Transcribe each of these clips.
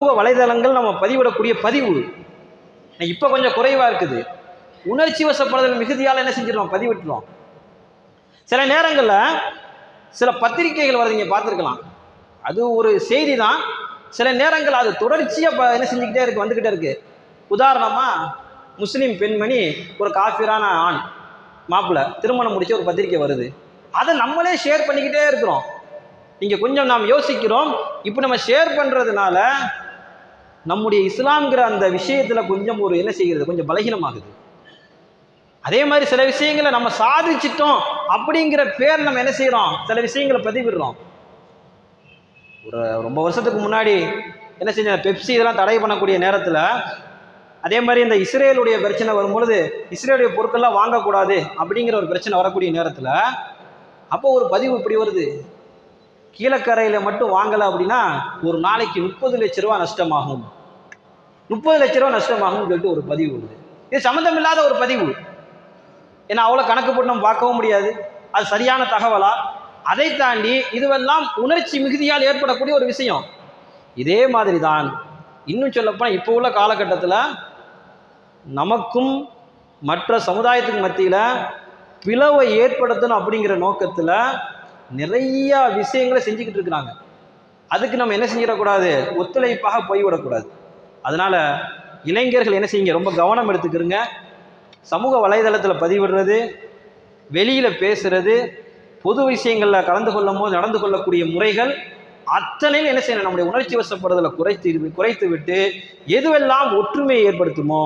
சமூக வலைதளங்கள் நம்ம பதிவிடக்கூடிய பதிவு. இப்போ கொஞ்சம் குறைவாக இருக்குது. உணர்ச்சி வசப்படுதல் மிகுதியால் என்ன செஞ்சிடலாம் பதிவிட்டுருவோம். சில நேரங்களில் சில பத்திரிகைகள் வருது நீங்கள் பார்த்துருக்கலாம். அது ஒரு செய்தி தான் சில நேரங்கள் அது தொடர்ச்சியாக என்ன செஞ்சுக்கிட்டே இருக்கு வந்துக்கிட்டே இருக்குது உதாரணமாக முஸ்லீம் பெண்மணி ஒரு காஃபிரான ஆண் மாப்பிள்ளை திருமணம் முடிச்ச ஒரு பத்திரிக்கை வருது. அதை நம்மளே ஷேர் பண்ணிக்கிட்டே இருக்கிறோம். நீங்கள் கொஞ்சம் நாம் யோசிக்கிறோம். இப்போ நம்ம ஷேர் பண்ணுறதுனால நம்முடைய இஸ்லாம்ங்கிற அந்த விஷயத்தில் கொஞ்சம் ஒரு என்ன செய்கிறது? கொஞ்சம் பலகீனமாகுது. அதே மாதிரி சில விஷயங்களை நம்ம சாதிச்சிட்டோம் அப்படிங்கிற பேர் நம்ம என்ன செய்கிறோம் சில விஷயங்களை பதிவிடுறோம். ஒரு ரொம்ப வருஷத்துக்கு முன்னாடி என்ன செஞ்ச பெப்சி இதெல்லாம் தடை பண்ணக்கூடிய நேரத்தில் அதே மாதிரி இந்த இஸ்ரேலுடைய பிரச்சனை வரும்பொழுது இஸ்ரேலுடைய பொருட்கள்லாம் வாங்கக்கூடாது அப்படிங்கிற ஒரு பிரச்சனை வரக்கூடிய நேரத்தில் அப்போ ஒரு பதிவு இப்படி வருது. கீழக்கரையில் மட்டும் வாங்கலை அப்படின்னா ஒரு நாளைக்கு முப்பது லட்ச ரூபா நஷ்டமாகும். முப்பது லட்ச ரூபா நஷ்டமாகும்னு சொல்லிட்டு ஒரு பதிவு வருது இது சம்மந்தமில்லாத ஒரு பதிவு. ஏன்னா அவ்வளோ கணக்கு போட்டு நம்ம பார்க்கவும் முடியாது. அது சரியான தகவலா? அதை தாண்டி இதுவெல்லாம் உணர்ச்சி மிகுதியால் ஏற்படக்கூடிய ஒரு விஷயம். இதே மாதிரி தான் இன்னும் சொல்லப்போனால் இப்போ உள்ள காலகட்டத்தில் நமக்கும் மற்ற சமுதாயத்துக்கு மத்தியில் பிளவை ஏற்படுத்தணும் அப்படிங்கிற நோக்கத்தில் நிறைய விஷயங்களை செஞ்சுக்கிட்டு இருக்கிறாங்க. அதுக்கு நம்ம என்ன செஞ்சிடக்கூடாது? ஒத்துழைப்பாக போய்விடக்கூடாது. அதனால் இளைஞர்கள் என்ன செய்யுங்க? ரொம்ப கவனம் எடுத்துக்கிறங்க சமூக வலைதளத்தில் பதிவிடுறது வெளியில் பேசுகிறது பொது விஷயங்களில் கலந்து கொள்ளும் போது நடந்து கொள்ளக்கூடிய முறைகள் அத்தனையும் என்ன செய்யணும்? நம்முடைய உணர்ச்சி வசப்படுதலை குறைத்து குறைத்து விட்டு எதுவெல்லாம் ஒற்றுமையை ஏற்படுத்துமோ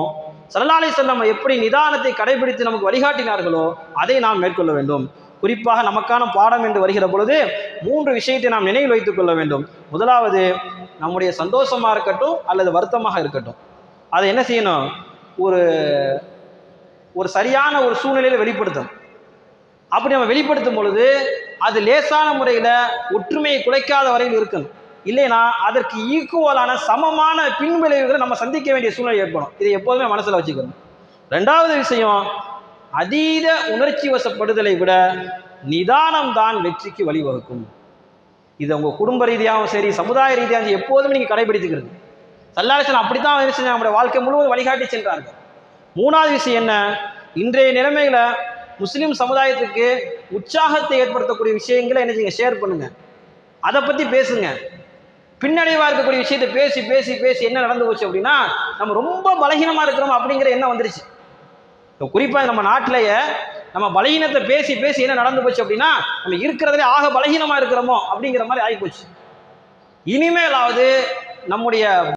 சல்லாலை செல்லம் எப்படி நிதானத்தை கடைபிடித்து நமக்கு வழிகாட்டினார்களோ அதை நாம் மேற்கொள்ள வேண்டும். குறிப்பாக நமக்கான பாடம் என்று வருகிற பொழுது மூன்று விஷயத்தை நாம் நினைவில் வைத்துக் கொள்ள வேண்டும். முதலாவது நம்முடைய சந்தோஷமாக இருக்கட்டும் அல்லது வருத்தமாக இருக்கட்டும். அதை என்ன செய்யணும்? ஒரு ஒரு சரியான ஒரு சூழ்நிலையில் வெளிப்படுத்தணும். அப்படி நம்ம வெளிப்படுத்தும் பொழுது அது லேசான முறையில் ஒற்றுமையை குலைக்காத வரையில் இருக்கணும். இல்லைனா அதற்கு ஈக்குவலான சமமான பின்விளைவுகளை நம்ம சந்திக்க வேண்டிய சூழ்நிலை ஏற்படும். இதை எப்போதுமே மனசில் வச்சுக்கணும். ரெண்டாவது விஷயம் அதீத உணர்ச்சி வசப்படுதலை விட நிதானம் தான் வெற்றிக்கு வழிவகுக்கும். இது உங்கள் குடும்ப ரீதியாகவும் சரி சமுதாய ரீதியாகவும் சரி, எப்போதுமே நீங்கள் கடைபிடித்துக்கிறது. சல்லாசன் அப்படி தான் என்ன செஞ்சாங்க? நம்முடைய வாழ்க்கை முழுவதும் வழிகாட்டி சென்றார்கள். மூணாவது விஷயம் என்ன? இன்றைய நிலைமையில முஸ்லீம் சமுதாயத்துக்கு உற்சாகத்தை ஏற்படுத்தக்கூடிய விஷயங்களை என்ன செய்யுங்க? ஷேர் பண்ணுங்க. அதை பற்றி பேசுங்க. பின்னடைவாக இருக்கக்கூடிய விஷயத்தை பேசி பேசி பேசி என்ன நடந்து போச்சு அப்படின்னா நம்ம ரொம்ப பலகீனமாக இருக்கிறோம் அப்படிங்கிற எண்ணம் வந்துருச்சு. குறிப்பாக நம்ம நாட்டிலேயே நம்ம பலகீனத்தை பேசி பேசி என்ன நடந்து போச்சு அப்படின்னா நம்ம இருக்கிறதுலே ஆக பலகீனமாக இருக்கிறோமோ அப்படிங்கிற மாதிரி ஆகிப்போச்சு இனிமேலாவது நம்முடைய